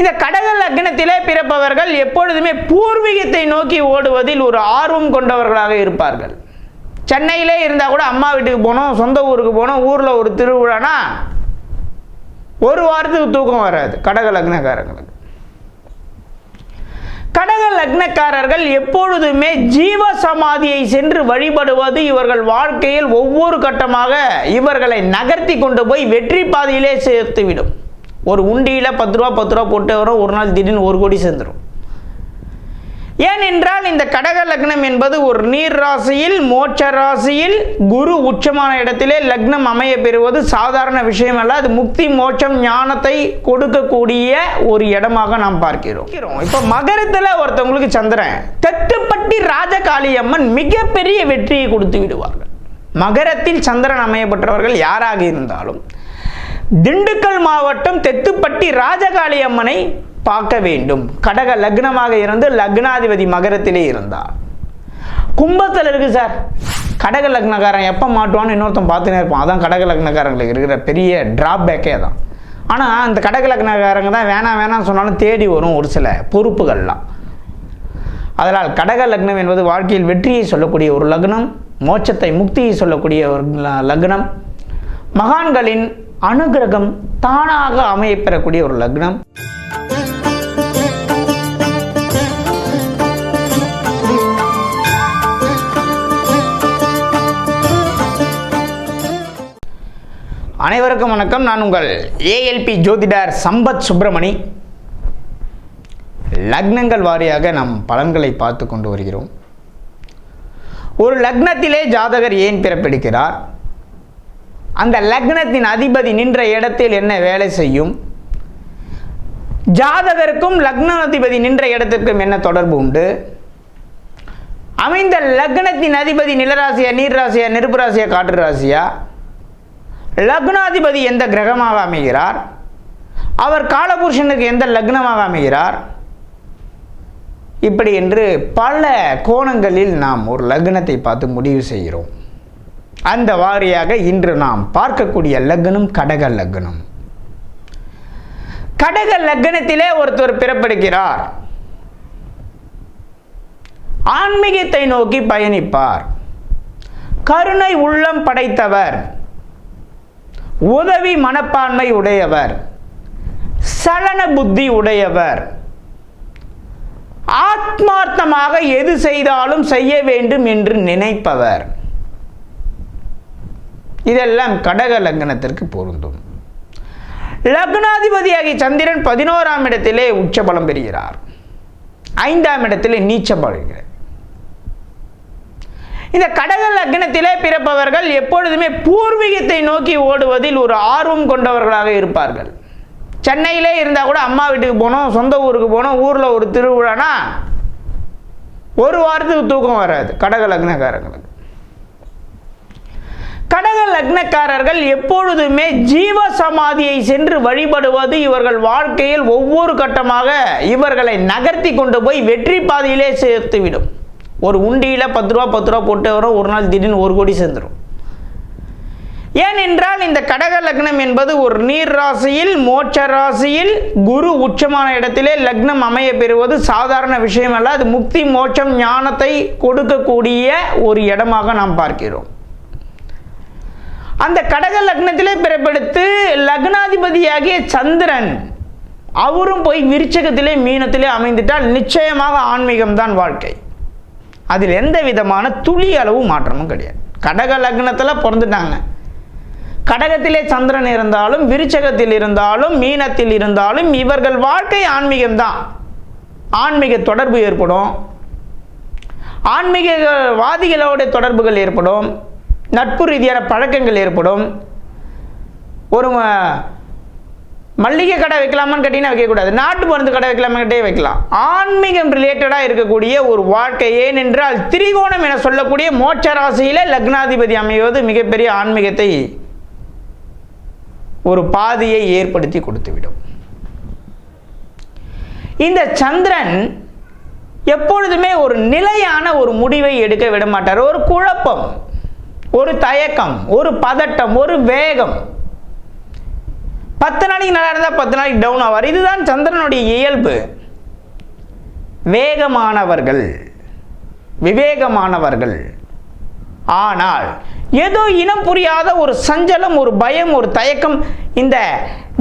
இந்த கடக லக்னத்திலே பிறப்பவர்கள் எப்பொழுதுமே பூர்வீகத்தை நோக்கி ஓடுவதில் ஒரு ஆர்வம் கொண்டவர்களாக இருப்பார்கள். சென்னையிலே இருந்தால் கூட அம்மா வீட்டுக்கு போனோம் சொந்த ஊருக்கு போனோம் ஊரில் ஒரு திருவிழானா ஒரு வாரத்துக்கு தூக்கம் வராது கடக லக்னக்காரங்களுக்கு. கடக லக்னக்காரர்கள் எப்பொழுதுமே ஜீவ சமாதியை சென்று வழிபடுவது இவர்கள் வாழ்க்கையில் ஒவ்வொரு கட்டமாக இவர்களை நகர்த்தி கொண்டு போய் வெற்றி பாதையிலே சேர்த்துவிடும். ஒரு உண்டியில் பத்து ரூபா பத்து ரூபா போட்டு வரும் ஒரு நாள் திடீர்னு ஒரு கோடி சேர்ந்துடும் ஏனென்றால் இந்த கடக லக்னம் என்பது ஒரு நீர் ராசியில் மோட்ச ராசியில் குரு உச்சமான இடத்திலே லக்னம் அமைய பெறுவது சாதாரண விஷயம் அல்ல அது முக்தி மோட்சம் ஞானத்தை கொடுக்கக்கூடிய ஒரு இடமாக நாம் பார்க்கிறோம். இப்போ மகரத்தில் ஒருத்தவங்களுக்கு சந்திரன் தெத்துப்பட்டி ராஜகாளியம்மன் மிகப்பெரிய வெற்றியை கொடுத்து விடுவார்கள். மகரத்தில் சந்திரன் அமையப்பட்டவர்கள் யாராக இருந்தாலும் திண்டுக்கல் மாவட்டம் தெத்துப்பட்டி ராஜகாளி அம்மனை பார்க்க வேண்டும். கடக லக்னமாக இருந்து லக்னாதிபதி மகரத்திலே இருந்தார். கும்பத்தில் இருக்கு சார் கடக லக்னக்காரன் எப்போ மாட்டுவான்னு இன்னொருத்தன் பார்த்துனே இருப்பான். அதான் கடக லக்னக்காரங்களுக்கு இருக்கிற பெரிய டிராபேக்கே தான். ஆனால் அந்த கடக லக்னக்காரங்க தான் வேணாம் வேணாம் சொன்னாலும் தேடி வரும் ஒரு சில பொறுப்புகள்லாம். அதனால் கடக லக்னம் என்பது வாழ்க்கையில் வெற்றியை சொல்லக்கூடிய ஒரு லக்னம் மோட்சத்தை முக்தியை சொல்லக்கூடிய ஒரு லக்னம். மகான்களின் அனுகிரகம் தானாக அமையப்பெறக்கூடிய ஒரு லக்னம். அனைவருக்கும் வணக்கம். நான் உங்கள் ஏஎல்பி ஜோதிடர் சம்பத் சுப்பிரமணி. லக்னங்கள் வாரியாக நாம் பலன்களை பார்த்து கொண்டு வருகிறோம். ஒரு லக்னத்திலே ஜாதகர் ஏன் பிறப்பெடுக்கிறார் அந்த லக்னத்தின் அதிபதி நின்ற இடத்தில் என்ன வேலை செய்யும்? ஜாதகருக்கும் லக்னாதிபதி நின்ற இடத்திற்கும் என்ன தொடர்பு உண்டு? அமைந்த லக்னத்தின் அதிபதி நிலராசியா நீர்ராசியா நெருப்புராசியா நெருப்பு ராசியா காற்று ராசியா? லக்னாதிபதி எந்த கிரகமாக அமைகிறார்? அவர் காலபுருஷனுக்கு எந்த லக்னமாக அமைகிறார்? இப்படி என்று பல கோணங்களில் நாம் ஒரு லக்னத்தை பார்த்து முடிவு செய்கிறோம். அந்த வாரியாக இன்று நாம் பார்க்கக்கூடிய லக்னம் கடக லக்னம். கடக லக்னத்திலே ஒருத்தர் பிறப்பெடுக்கிறார் ஆன்மீகத்தை நோக்கி பயணிப்பார். கருணை உள்ளம் படைத்தவர். உதவி மனப்பான்மை உடையவர். சலன புத்தி உடையவர். ஆத்மார்த்தமாக எது செய்தாலும் செய்ய வேண்டும் என்று நினைப்பவர். இதெல்லாம் கடக லக்னத்திற்கு பொருந்தும். லக்னாதிபதியாகி சந்திரன் பதினோராம் இடத்திலே உச்சபலம் பெறுகிறார். ஐந்தாம் இடத்திலே நீச்சம் இந்த கடக லக்னத்திலே பிறப்பவர்கள் எப்பொழுதுமே பூர்வீகத்தை நோக்கி ஓடுவதில் ஒரு ஆர்வம் கொண்டவர்களாக இருப்பார்கள். சென்னையிலே இருந்தால் கூட அம்மா வீட்டுக்கு போனோம் சொந்த ஊருக்கு போனோம் ஊரில் ஒரு திருவிழானா ஒரு வாரத்துக்கு தூக்கம் வராது கடக லக்னக்காரங்களுக்கு. கடக லக்னக்காரர்கள் எப்பொழுதுமே ஜீவ சமாதியை சென்று வழிபடுவது இவர்கள் வாழ்க்கையில் ஒவ்வொரு கட்டமாக இவர்களை நகர்த்தி கொண்டு போய் வெற்றி பாதையிலே சேர்த்துவிடும். ஒரு உண்டியில் பத்து ரூபா பத்து ரூபா போட்டு வரும். ஒரு நாள் திடீர்னு ஒரு கோடி சேர்ந்துடும் ஏனென்றால் இந்த கடக லக்னம் என்பது ஒரு நீர் ராசியில் மோட்ச ராசியில் குரு உச்சமான இடத்திலே லக்னம் அமைய பெறுவது சாதாரண விஷயம் அல்ல அது முக்தி மோட்சம் ஞானத்தை கொடுக்கக்கூடிய ஒரு இடமாக நாம் பார்க்கிறோம். அந்த கடக லக்னத்திலே பிறப்பெடுத்து லக்னாதிபதியாகிய சந்திரன் அவரும் போய் விருச்சகத்திலே மீனத்திலே அமைந்துட்டால் நிச்சயமாக ஆன்மீகம்தான் வாழ்க்கை. அதில் எந்த விதமான துளி அளவு மாற்றமும் கிடையாது. கடக லக்னத்தில் பிறந்துட்டாங்க. கடகத்திலே சந்திரன் இருந்தாலும் விருச்சகத்தில் இருந்தாலும் மீனத்தில் இருந்தாலும் இவர்கள் வாழ்க்கை ஆன்மீகம்தான். ஆன்மீக தொடர்பு ஏற்படும். ஆன்மீகவாதிகளோட தொடர்புகள் ஏற்படும். நட்பு ரீதியான பழக்கங்கள் ஏற்படும். ஒரு மல்லிகை கடை வைக்கலாமான்னு கேட்டிங்கன்னா வைக்கக்கூடாது. நாட்டு மருந்து கடை வைக்கலாமான்னு வைக்கலாம். ஆன்மீகம் ரிலேட்டடாக இருக்கக்கூடிய ஒரு வாழ்க்கை. ஏனென்றால் திரிகோணம் என சொல்லக்கூடிய மோட்ச ராசியில் லக்னாதிபதி அமைவது மிகப்பெரிய ஆன்மீகத்தை ஒரு பாதையை ஏற்படுத்தி கொடுத்துவிடும். இந்த சந்திரன் எப்பொழுதுமே ஒரு நிலையான ஒரு முடிவை எடுக்க விட மாட்டார். ஒரு குழப்பம். ஒரு தயக்கம் ஒரு பதட்டம் ஒரு வேகம். பத்து நாளைக்கு நல்லா இருந்தால் பத்து நாளைக்கு டவுன் ஆவார். இதுதான் சந்திரனுடைய இயல்பு. வேகமானவர்கள். விவேகமானவர்கள். ஆனால் ஏதோ இனம் புரியாத ஒரு சஞ்சலம் ஒரு பயம் ஒரு தயக்கம் இந்த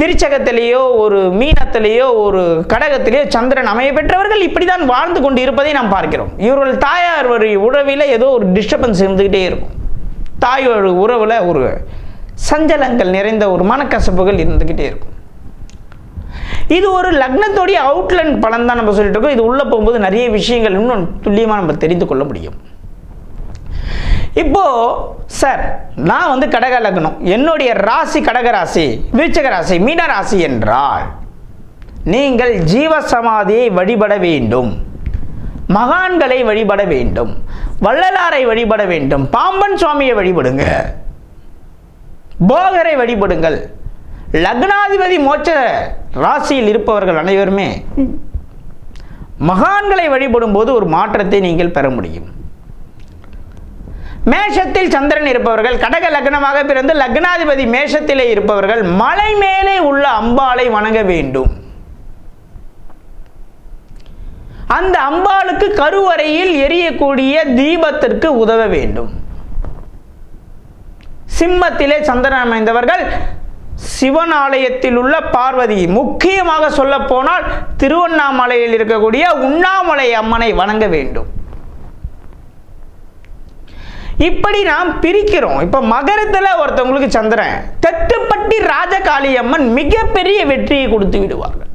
விருச்சகத்திலேயோ ஒரு மீனத்திலேயோ ஒரு கடகத்திலேயோ சந்திரன் அமைய பெற்றவர்கள் இப்படிதான் வாழ்ந்து கொண்டு இருப்பதை நாம் பார்க்கிறோம். இவர்கள் தாயார் ஒரு உறவில் ஏதோ ஒரு டிஸ்டர்பன்ஸ் இருந்துக்கிட்டே இருக்கும். தாய் உறவில் ஒரு சஞ்சலங்கள் நிறைந்த ஒரு மனக்கசப்புகள் இருந்துக்கிட்டே இருக்கும். இது ஒரு லக்னத்தோடைய அவுட்லைன் பலன் தான் நம்ம சொல்லிட்டு இருக்கோம். இது உள்ளே போகும்போது நிறைய விஷயங்கள் இன்னும் துல்லியமாக நம்ம தெரிந்து கொள்ள முடியும். இப்போது சார் நான் வந்து கடக லக்னம். என்னுடைய ராசி கடக ராசி விருச்சக ராசி மீன ராசி என்றால் நீங்கள் ஜீவசமாதியை வழிபட வேண்டும். மகான்களை வழிபட வேண்டும். வள்ளலாரை வழிபட வேண்டும். பாம்பன் சுவாமியை வழிபடுங்க. போகரை வழிபடுங்கள். லக்னாதிபதி மோட்ச ராசியில் இருப்பவர்கள் அனைவருமே மகான்களை வழிபடும் போது ஒரு மாற்றத்தை நீங்கள் பெற முடியும். மேஷத்தில் சந்திரன் இருப்பவர்கள் கடக லக்னமாக பிறந்து லக்னாதிபதி மேஷத்திலே இருப்பவர்கள் மலை மேலே உள்ள அம்பாளை வணங்க வேண்டும். அந்த அம்பாளுக்கு கருவறையில் எரியக்கூடிய தீபத்திற்கு உதவ வேண்டும். சிம்மத்திலே சந்திரன் அமைந்தவர்கள் சிவன் ஆலயத்தில் உள்ள பார்வதி முக்கியமாக சொல்ல போனால் திருவண்ணாமலையில் இருக்கக்கூடிய உண்ணாமலை அம்மனை வணங்க வேண்டும். இப்படி நாம் பிரிக்கிறோம். இப்போ மகரத்தில் ஒருத்தவங்களுக்கு சந்திரன் தெத்துப்பட்டி ராஜகாளி அம்மன் மிகப்பெரிய வெற்றியை கொடுத்து விடுவார்கள்.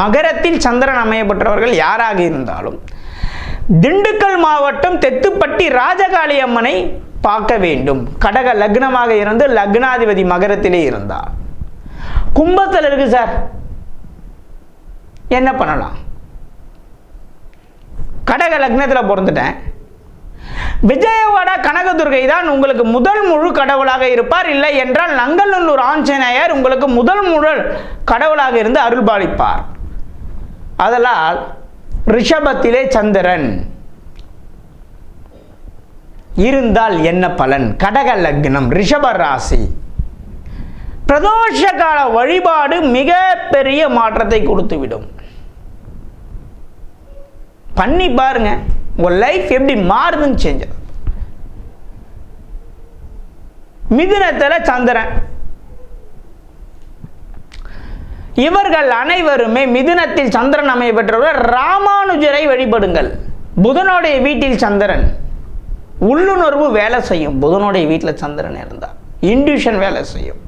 மகரத்தில் சந்திரன் அமையப்பட்டவர்கள் யாராக இருந்தாலும் திண்டுக்கல் மாவட்டம் தெத்துப்பட்டி ராஜகாளி அம்மனை பார்க்க வேண்டும். கடக லக்னமாக இருந்து லக்னாதிபதி மகரத்திலே இருந்தார். கும்பத்தில் இருக்கு சார். என்ன பண்ணலாம்? கடக லக்னத்தில் பிறந்துட்டேன். விஜயவாடா கனகதுர்கை தான் உங்களுக்கு முதல் முழு கடவுளாக இருப்பார். இல்லை என்றால் நங்கநல்லூர் ஆஞ்சநேயர் உங்களுக்கு முதல் முழு கடவுளாக இருந்து அருள்பாலிப்பார். அதனால் ரிஷபத்திலே சந்திரன். இருந்தால் என்ன பலன்? கடக லக்னம் ரிஷப ராசி. பிரதோஷ கால வழிபாடு மிகப்பெரிய மாற்றத்தை கொடுத்துவிடும். பண்ணி பாருங்க உங்கள் லைஃப் எப்படி மாறுதுன்னு செஞ்சது மிதுனத்தில் சந்திரன். இவர்கள் அனைவருமே மிதுனத்தில் சந்திரன் அமைய ராமானுஜரை வழிபடுங்கள். புதனுடைய வீட்டில் சந்திரன். உள்ளுணர்வு வேலை செய்யும். புதனுடைய வீட்டில் சந்திரன் இருந்தார் இன்டியூஷன் வேலை செய்யும்.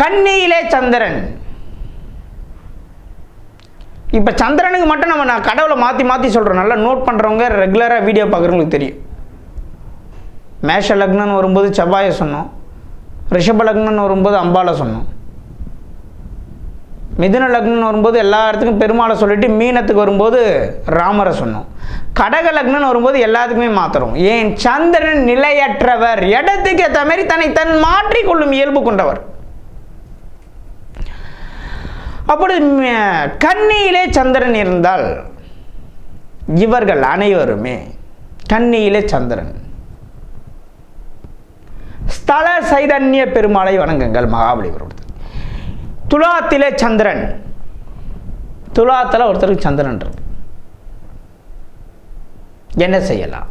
கண்ணியிலே சந்திரன். இப்போ சந்திரனுக்கு மட்டும் நம்ம நான் கடவுளை மாற்றி மாற்றி சொல்கிறோம் நல்லா நோட் பண்ணுறவங்க ரெகுலராக வீடியோ பார்க்குறவங்களுக்கு தெரியும். மேஷ லக்னம்னு வரும்போது செவ்வாயை சொன்னோம். ரிஷப லக்னம்னு வரும்போது அம்பாலை சொன்னோம். மிதுன லக்னம்னு வரும்போது எல்லா இடத்துக்கும் பெருமாளை சொல்லிட்டு மீனத்துக்கு வரும்போது ராமரை சொன்னோம். கடக லக்னம்னு வரும்போது எல்லாத்துக்குமே மாற்றுறோம் ஏன் சந்திரன் நிலையற்றவர். இடத்துக்கு ஏற்ற மாதிரி தன்னை தன் மாற்றிக்கொள்ளும் இயல்பு கொண்டவர். அப்படி கண்ணியிலே கன்னியிலே சந்திரன் இருந்தால் இவர்கள் அனைவருமே கன்னியிலே சந்திரன். ஸ்தல சைதன்ய பெருமாளை வணங்குங்கள் மகாபலிபுரத்தில் துலாத்திலே சந்திரன். துலாத்தில் ஒருத்தருக்கு சந்திரன் இருக்கு. என்ன செய்யலாம்?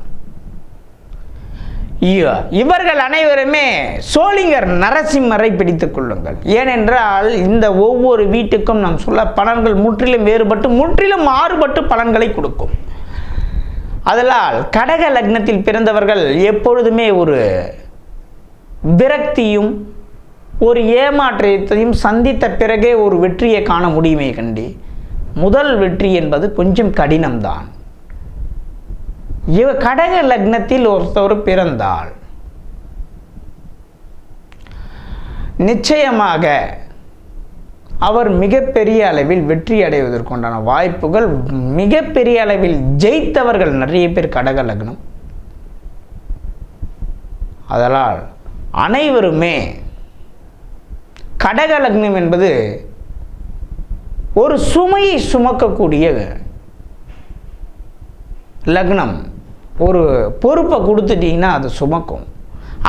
ஐயோ, இவர்கள் அனைவருமே சோழிங்கர் நரசிம்மரை பிடித்து கொள்ளுங்கள். ஏனென்றால் இந்த ஒவ்வொரு வீட்டுக்கும் நாம் சொல்ல பலன்கள் முற்றிலும் வேறுபட்டு முற்றிலும் மாறுபட்டு பலன்களை கொடுக்கும். அதனால் கடக லக்னத்தில் பிறந்தவர்கள் எப்பொழுதுமே ஒரு விரக்தியும் ஒரு ஏமாற்றத்தையும் சந்தித்த பிறகே ஒரு வெற்றியை காண முடியுமே கண்டி. முதல் வெற்றி என்பது கொஞ்சம் கடினம்தான். இவ கடக லக்னத்தில் ஒருத்தர் பிறந்தால் நிச்சயமாக அவர் மிகப்பெரிய அளவில் வெற்றி அடைவதற்குண்டான வாய்ப்புகள் மிகப்பெரிய அளவில் ஜெயித்தவர்கள் நிறைய பேர் கடக லக்னம். அதனால் அனைவருமே கடக லக்னம் என்பது ஒரு சுமையை சுமக்கக்கூடிய லக்னம் ஒரு பொறுப்பை கொடுத்துட்டீங்கன்னா அது சுமக்கும்.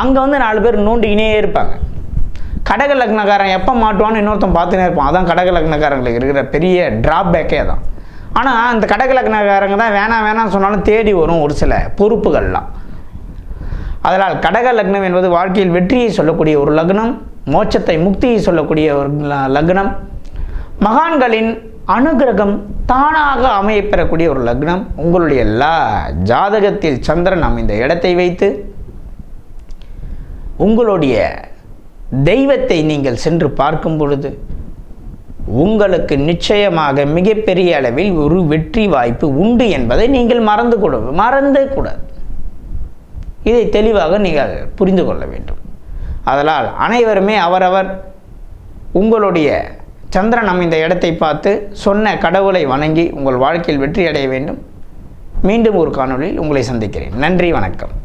அங்கே வந்து நாலு பேர் நோண்டிக்கினே இருப்பாங்க. கடக லக்னக்காரன் எப்போ மாட்டுவான்னு இன்னொருத்தன் பார்த்துனே இருப்பான். அதான் கடக லக்னக்காரங்களுக்கு இருக்கிற பெரிய ட்ராபேக்கே தான் ஆனால் அந்த கடக லக்னக்காரங்க தான் வேணாம் வேணாம்னு சொன்னாலும் தேடி வரும் ஒரு சில பொறுப்புகள்லாம். அதனால் கடக லக்னம் என்பது வாழ்க்கையில் வெற்றியை சொல்லக்கூடிய ஒரு லக்னம். மோட்சத்தை முக்தியை சொல்லக்கூடிய ஒரு லக்னம். மகான்களின் அனுகிரகம் தானாக அமையப்பெறக்கூடிய ஒரு லக்னம். உங்களுடைய எல்லா ஜாதகத்தில் சந்திரன் அமைந்த இடத்தை வைத்து உங்களுடைய தெய்வத்தை நீங்கள் சென்று பார்க்கும் பொழுது உங்களுக்கு நிச்சயமாக மிகப்பெரிய அளவில் ஒரு வெற்றி வாய்ப்பு உண்டு என்பதை நீங்கள் மறந்து கூட மறந்தே கூடாது. இதை தெளிவாக நீங்கள் புரிந்து கொள்ள வேண்டும். அதனால் அனைவருமே அவரவர் உங்களுடைய சந்திரன் அமைந்த இடத்தை பார்த்து சொன்ன கடவுளை வணங்கி உங்கள் வாழ்க்கையில் வெற்றி அடைய வேண்டும். மீண்டும் ஒரு காணொளியில் உங்களை சந்திக்கிறேன். நன்றி வணக்கம்.